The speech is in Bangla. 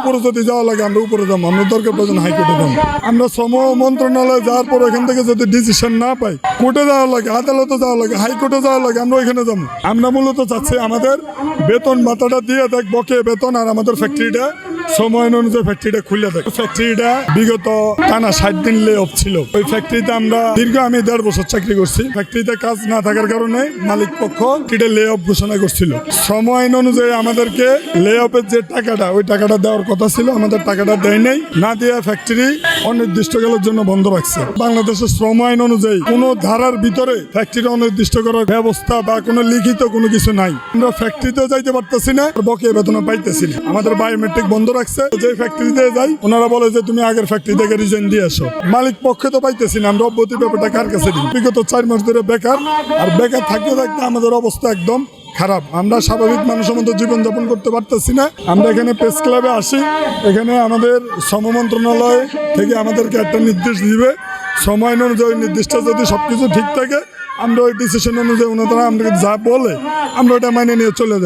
উপরে যদি যাওয়া লাগে, আমরা উপরে যাব। আমরা দরকার প্রয়োজন হাইকোর্টে যাব। আমরা শ্রম মন্ত্রণালয়ে যাওয়ার পর এখান থেকে যদি ডিসিশন না পাই, কোর্টে যাওয়া লাগে, আদালতে যাওয়া লাগে, হাইকোর্টে যাওয়া লাগে, আমরা ওইখানে যাব। আমরা মূলত চাচ্ছি আমাদের বেতন মাথাটা দিয়ে দেখ বকে বেতন আর আমাদের ফ্যাক্টরিটা সময় অনুযায়ী ফ্যাক্টরিটা খুলে দেয়। ফ্যাক্টরিটা বিগত টানা ষাট দিন লে অফ ছিল। ওই ফ্যাক্টরিতে আমরা দীর্ঘ, আমি দেড় বছর চাকরি করছি। ফ্যাক্টরিতে কাজ না থাকার কারণে মালিক পক্ষ এটা লে অফ ঘোষণা করছিল। আইন অনুযায়ী আমাদেরকে লে অফের যে টাকাটা, ওই টাকাটা দেওয়ার কথা ছিল। আমাদের টাকাটা দেয় নাই। না দিয়ে ফ্যাক্টরি অনির্দিষ্টকালের জন্য বন্ধ রাখছে। বাংলাদেশের শ্রম আইন অনুযায়ী কোনো ধারার ভিতরে ফ্যাক্টরি অনির্দিষ্ট করার ব্যবস্থা বা কোনো লিখিত কোনো কিছু নাই। আমরা ফ্যাক্টরিতেও যাইতে পারতেছি না বকেয়া বেতন পাইতেছি আমাদের বায়োমেট্রিক বন্ধ রাখছে। যে ফ্যাক্টরিতে যাই, ওনারা বলে যে, তুমি আগের ফ্যাক্টরি থেকে রিজাইন দিয়ে আসো মালিক পক্ষে তো পাইতেছি না, আমরা অব্যতি ব্যাপারটা কার কাছে দিই? বিগত চার মাস ধরে বেকার, আর বেকার থাকতে থাকতে আমাদের অবস্থা একদম খারাপ। আমরা স্বাভাবিক মানুষের মতো জীবনযাপন করতে পারতেছি না। আমরা এখানে প্রেস ক্লাবে আসি, এখানে আমাদের শ্রম মন্ত্রণালয় থেকে আমাদেরকে একটা নির্দেশ দিবে। সময় অনুযায়ী নির্দিষ্ট যদি সব কিছু ঠিক থাকে, আমরা ওই ডিসিশন অনুযায়ী ওনারা যা বলে, আমরা ওটা মাইনে নিয়ে চলে যাই।